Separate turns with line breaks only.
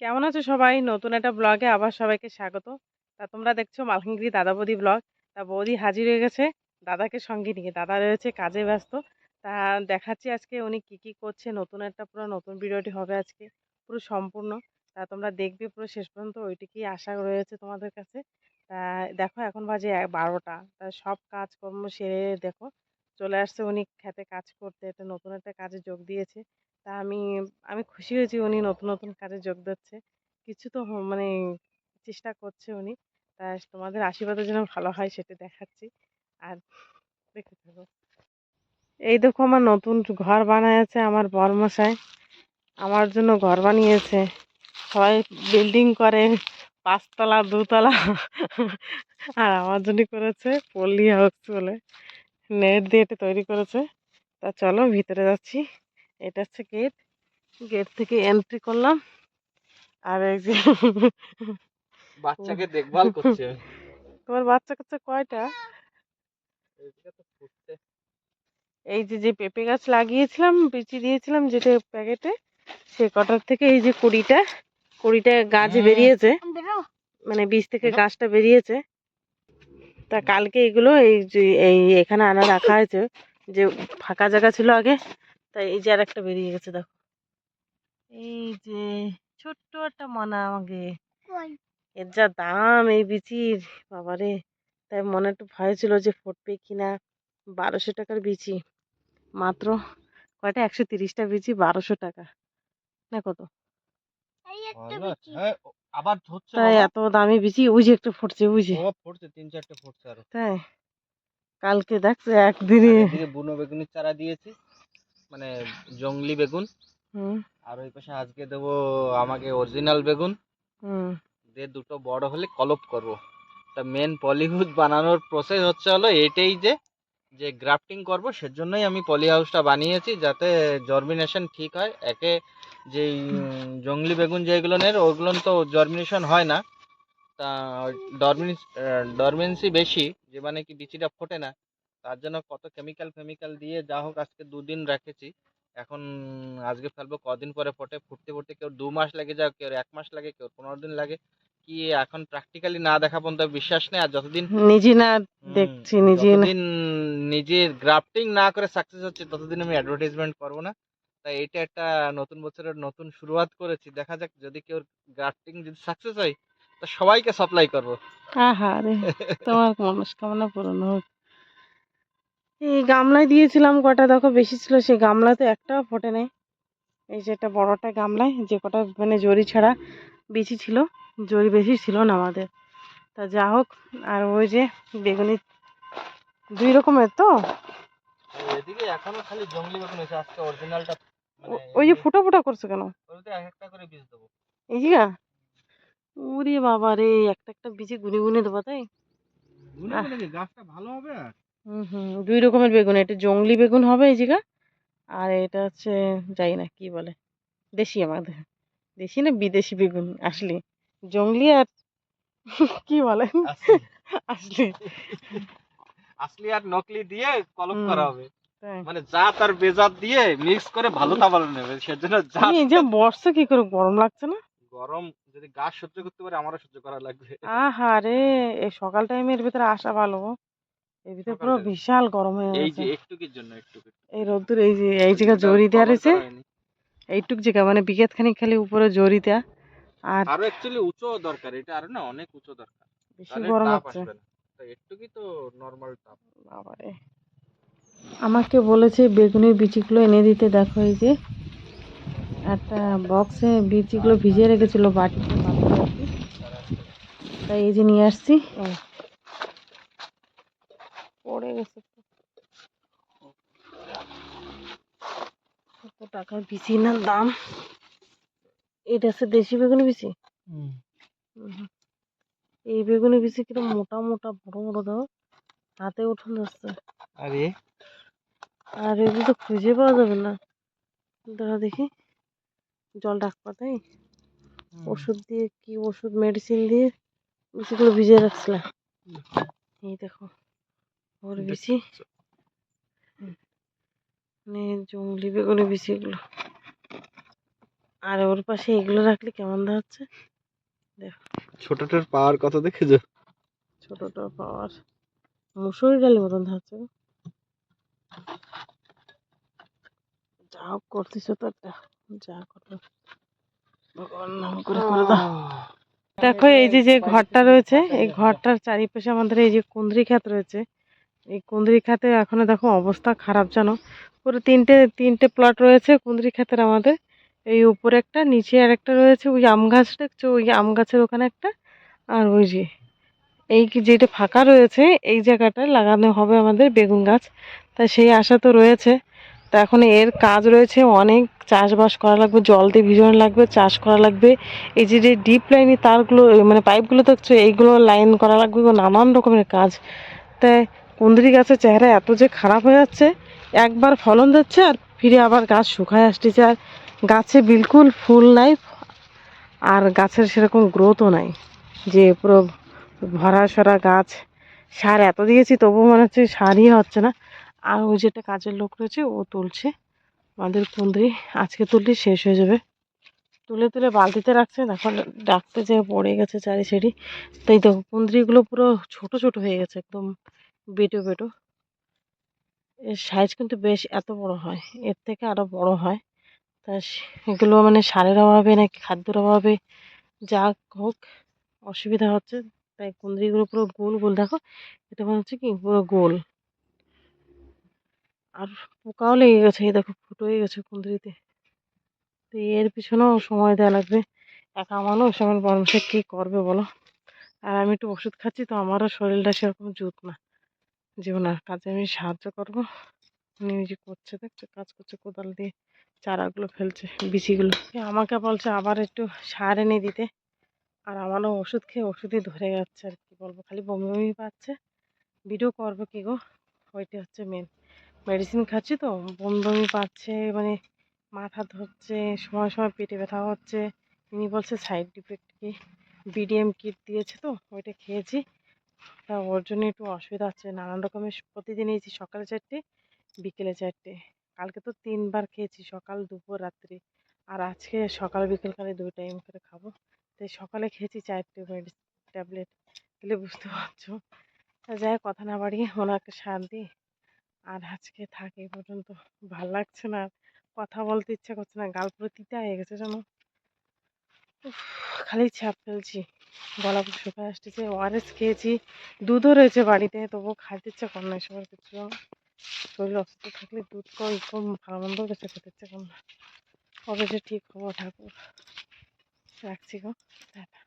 কেমন আছো সবাই? নতুন একটা ব্লগে আবার সবাইকে স্বাগত। তা তোমরা দেখছ মালকানগিরি দাদা বৌদি ব্লগ তা বৌদি হাজির হয়ে গেছে দাদাকে সঙ্গে নিয়ে। দাদা রয়েছে কাজে ব্যস্ত। তা দেখাচ্ছি আজকে উনি কি কি করছে, নতুন একটা পুরো নতুন ভিডিওটি হবে আজকে, পুরো সম্পূর্ণ। তা তোমরা দেখবে পুরো শেষ পর্যন্ত, ওইটিকেই আশা রয়েছে তোমাদের কাছে। তা দেখো এখন বাজে বারোটা। তা সব কাজকর্ম সেরে দেখো। চলে আসছে, উনি খেতে কাজ করতে, একটা নতুন একটা কাজে যোগ দিয়েছে। তা আমি আমি খুশি হয়েছি উনি নতুন নতুন কাজে যোগ দিচ্ছে। কিছু তো মানে চেষ্টা করছে উনি। তা তোমাদের আশীর্বাদের জন্য ভালো হয় সেটা দেখাচ্ছি। আর দেখতে থাকো এই দেখো আমার নতুন ঘর বানায়েছে আমার বরমশাই। আমার জন্য ঘর বানিয়েছে। সবাই বিল্ডিং করে, পাঁচতলা, দুতলা। আর আমার জন্য করেছে পল্লী হাউস বলে। নেট দিয়ে এটা তৈরি করেছে। তা চলো ভিতরে যাচ্ছি। এটা হচ্ছে গেট গেট থেকে এন্ট্রি করলাম। আর এই যে
বাচ্চাকে দেখভাল করছে।
তোমার বাচ্চা কাচ্চা কয়টা? এই যে যে পেঁপে গাছ লাগিয়েছিলাম বিচি দিয়েছিলাম যেটা প্যাকেটে সে কটার থেকে এই যে কুড়িটা কুড়িটা গাছ বেরিয়েছে। মানে বীজ থেকে গাছটা বেরিয়েছে। তা কালকে এগুলো এই যে এই এখানে আনা রাখা হয়েছে যে ফাঁকা জায়গা ছিল আগে তাই এই যে আর একটা বেরিয়ে গেছে দেখো। এই যে ছোট্ট একটা মনা আমাকে। এর যা দাম এই বিচির বাবারে। তাই মনে একটু ভয় ছিল যে ফুটবে কিনা বারোশো টাকার বিচি। মাত্র কয়টা? একশো তিরিশটা বিচি বারোশো টাকা। না কত?
আবার ধরছে
তাই এত দামি বিচি ওই যে একটা ফুটছে ওই যে।
ও ফুটছে তিন চারটে ফুটছে আরও।
তাই কালকে দেখছ একদিনে
বুনো বেগুনের চারা দিয়েছি মানে জংলি বেগুন।
হুম।
আর ওই পাশে আজকে দেবো আমাকে অরিজিনাল বেগুন।
হুম।
দিয়ে দুটো বড় হলে কলপ করব। তা মেন পলিহুড বানানোর প্রসেস হচ্ছে হলো এটাই যে যে গ্রাফটিং করব সেজন্যই আমি পলি হাউসটা বানিয়েছি যাতে জর্মিনেশন ঠিক হয়। একে যেই জংলি বেগুন যেগুলো নের ওগুলো তো জর্মিনেশন হয় না। তা ডরমিন ডরমেন্সি বেশি, যে মানে কি বিচিটা ফোটে না। তার জন্য কত কেমিক্যাল ফেমিক্যাল দিয়ে যা হোক আজকে দুদিন রেখেছি। এখন, আজকে ফেলব, কদিন পরে ফোটে, ফুটতে ফুটতে কেউ দু মাস লাগে যায় কেউ এক মাস লাগে, কেউ পনেরো দিন লাগে। কি এখন প্র্যাকটিক্যালি না দেখা পর্যন্ত বিশ্বাস নেই আর যতদিন
নিজে না দেখছি নিজে
যতদিন নিজের গ্রাফটিং না করে সাকসেস হচ্ছে ততদিন আমি অ্যাডভার্টাইজমেন্ট করব না। তাই এটা একটা নতুন বছরের নতুন শুরুয়াত করেছি। দেখা যাক যদি কেউ গ্রাফটিং যদি সাকসেস হয় তা সবাইকে সাপ্লাই করব।
আহা রে তোমার মনস্কামনা পূরণ হোক। এই গামলায় দিয়েছিলাম কটা দেখো বেশি ছিল সেই গামলাতে একটাও ফোটে নেই। এই যে একটা বড়টা গামলায় যে কটা মানে জরি ছাড়া বেশি ছিল। জরি বেশি ছিল না আমাদের। তা যা হোক আর ওই যে বেগুনি দুই রকমের তো?
এদিকে এখনও খালি জঙ্গলি বেগুন হয়েছে আজকে অরিজিনালটা মানে
ওই যে ফুটা ফুটা করছে কেন?
এক একটা করে বীজ দেবো।
এই যে ওরে বাবা রে একটা একটা বিচি গুনে গুনে দেবো তাই?
গাছটা ভালো হবে
হুম হুম দুই রকমের বেগুন এটা জংলি বেগুন হবে এই জায়গা আর এটা হচ্ছে জানি না কি বলে দেশি আমাদের। দেশি না বিদেশি বেগুন আসলে। জংলি আর কি বলে
আসলি।
আসলি।
আর নকলি দিয়ে কলম করা হবে। মানে জাত আর বেজাত দিয়ে মিক্স করে ভালো তাবাল নেবে সেজন্য জাত
এই যে বর্ষা কি করে গরম লাগছে না?
গরম যদি গাছ সহ্য করতে পারে আমারও সহ্য করা লাগবে।
আহা রে এই সকাল টাইমের ভিতরে আসা ভালো। এর ভিতরে পুরো বিশাল গরম হয়ে
এই যে একটুকির জন্য
এই রোদ্দুর এই যে এই জায়গা জরি দেওয়া রয়েছে। এইটুক জায়গা মানে বিকেত খানিক খালি উপরে জরি দেয়া। আর
আরও অ্যাকচুয়ালি উঁচু দরকার এটা আরও না অনেক উঁচু দরকার।
বেশি গরম হচ্ছে
একটুকুই তো নরমাল তাপ।
বাবারে। আমাকে বলেছে বেগুনের বিচিগুলো এনে দিতে দেখো এই যে। একটা বক্সে বিচিগুলো ভিজিয়ে রেখেছিল বাটিতে তাই এই যে নিয়ে আসছি। পড়ে গেছে কত টাকা বিচি না দাম? এটা হচ্ছে দেশি বেগুনি বিচি হুম। এই বেগুনি বিচি কিরম মোটা মোটা বড় বড় দাও হাতে উঠুন যাচ্ছে
আরে।
আর এগুলো তো খুঁজে পাওয়া যাবে না। দাঁড়া দেখি। জল ডাকবা তাই? ওষুধ দিয়ে কি ওষুধ মেডিসিন দিয়ে? বিচিগুলো ভিজিয়ে রাখছিলাম এই দেখো। ওর বিচি। মানে জঙ্গলি বেগুনি বিচিগুলো আর ওর পাশে এগুলো রাখলে কেমন দেখাচ্ছে
ছোটটার পাওয়ার কত দেখেছ
ছোটটা পাওয়ার। মুসুরি ডালের মতন দেখাচ্ছে গো। যা হোক করতেছো তো একটা। যা করো ভগবান নাম করে করে দাও। দেখো এই যে যে ঘরটা রয়েছে এই ঘরটার চারিপাশে আমাদের এই যে কুন্দ্রি খাত রয়েছে এই কুন্দ্রি খাতে এখনও দেখো অবস্থা খারাপ জানো পুরো তিনটে তিনটে প্লট রয়েছে কুন্দ্রি খাতের আমাদের। এই উপরে একটা, নিচে আর একটা রয়েছে, ওই আম গাছ দেখছ? ওই আম গাছের ওখানে একটা। আর ওই যে, এই যেটা ফাঁকা রয়েছে, এই জায়গাটায় লাগানো হবে আমাদের বেগুন গাছ। তা সেই আশা তো রয়েছে। তা এখন এর কাজ রয়েছে অনেক, চাষবাস করা লাগবে, জল দিয়ে ভিজানো লাগবে, চাষ করা লাগবে। এই যে যে ডিপ লাইনে তারগুলো মানে পাইপগুলো দেখছ, এইগুলো লাইন করা লাগবে নানান রকমের কাজ। তাই কুন্দরি গাছের চেহারা এত যে খারাপ হয়ে যাচ্ছে, একবার ফলন দিচ্ছে আর ফিরে আবার গাছ শুকায় আসতেছে। আর গাছে বিলকুল ফুল নাই আর গাছের সেরকম গ্রোথও নাই। যে পুরো ভরা সরা গাছ, সার এত দিয়েছি, তবুও মনে হচ্ছে সারই হচ্ছে না। আর ওই যেটা কাজের লোক রয়েছে, ও তুলছে। আমাদের কুন্দ্রি আজকে তুললে শেষ হয়ে যাবে। তুলে তুলে বালতিতে রাখছে দেখো ডাকতে যে পড়ে গেছে চারি সাইডি তাই দেখো কুন্দ্রিগুলো পুরো ছোট ছোট হয়ে গেছে, একদম বেটো বেটো। এর সাইজ কিন্তু বেশ এত বড় হয়, এর থেকে আরও বড় হয়। তা এগুলো মানে সারের অভাবে নাকি খাদ্যের অভাবে যা হোক অসুবিধা হচ্ছে। তাই কুন্দ্রিগুলো পুরো গোল গোল, দেখো, এটা মনে হচ্ছে কি পুরো গোল। আর পোকাও লেগে গেছে, এই দেখো ফুটো হয়ে গেছে কুন্দ্রিতে তো এর পিছনেও সময় দেওয়া লাগবে। একা মানুষ, আমার মানুষে কী করবে বলো? আর আমি একটু ওষুধ খাচ্ছি, তো আমারও শরীরটা সেরকম জুত না। না কাজে আমি সাহায্য করব। উনি করছে, দেখছ, কাজ করছে কোদাল দিয়ে। চারাগুলো ফেলছে, বিচিগুলো। আমাকে বলছে আবার একটু সার এনে দিতে। আর আমারও ওষুধ খেয়ে ওষুধই ধরে যাচ্ছে আর কি বলব, খালি বমি বমি পাচ্ছে। ভিডিও করব কি গো? ওইটা হচ্ছে মেন মেডিসিন খাচ্ছি তো, বমি বমি পাচ্ছে মানে মাথা ধরছে, সময় সময় পেটে ব্যথা হচ্ছে। ইনি বলছে সাইড ইফেক্ট কি? বিডিএম কিট দিয়েছে তো, ওইটা খেয়েছি। তা ওর জন্য একটু অসুবিধা হচ্ছে, নানান রকমের প্রতিদিন এই যে সকালে চারটে, বিকেলে চারটে। কালকে তো তিনবার খেয়েছি সকাল দুপুর রাত্রি। আর আজকে সকাল বিকেলকালে দুই টাইম করে খাব। তাই সকালে খেয়েছি চারটে ট্যাবলেট। তাহলে বুঝতে পারছ। যাই কথা না বাড়িয়ে ওনাকে সার দিই আর আজকে থাকে এই পর্যন্ত। ভালো লাগছে না আর। কথা বলতে ইচ্ছা করছে না গাল পুরো তিতা হয়ে গেছে উফ, খালি ছাপ ফেলছি। গলা শুকায় আসতেছে। ওআরএস খেয়েছি। দুধও রয়েছে বাড়িতে তবুও খাইতে ইচ্ছা করে না সবার কিছু। শরীর অসুস্থ থাকলে দুধ কম কম ভালো মন্দ খেতে ইচ্ছা কম না কবে যে ঠিক হব ঠাকুর? রাখছি গো, টাটা।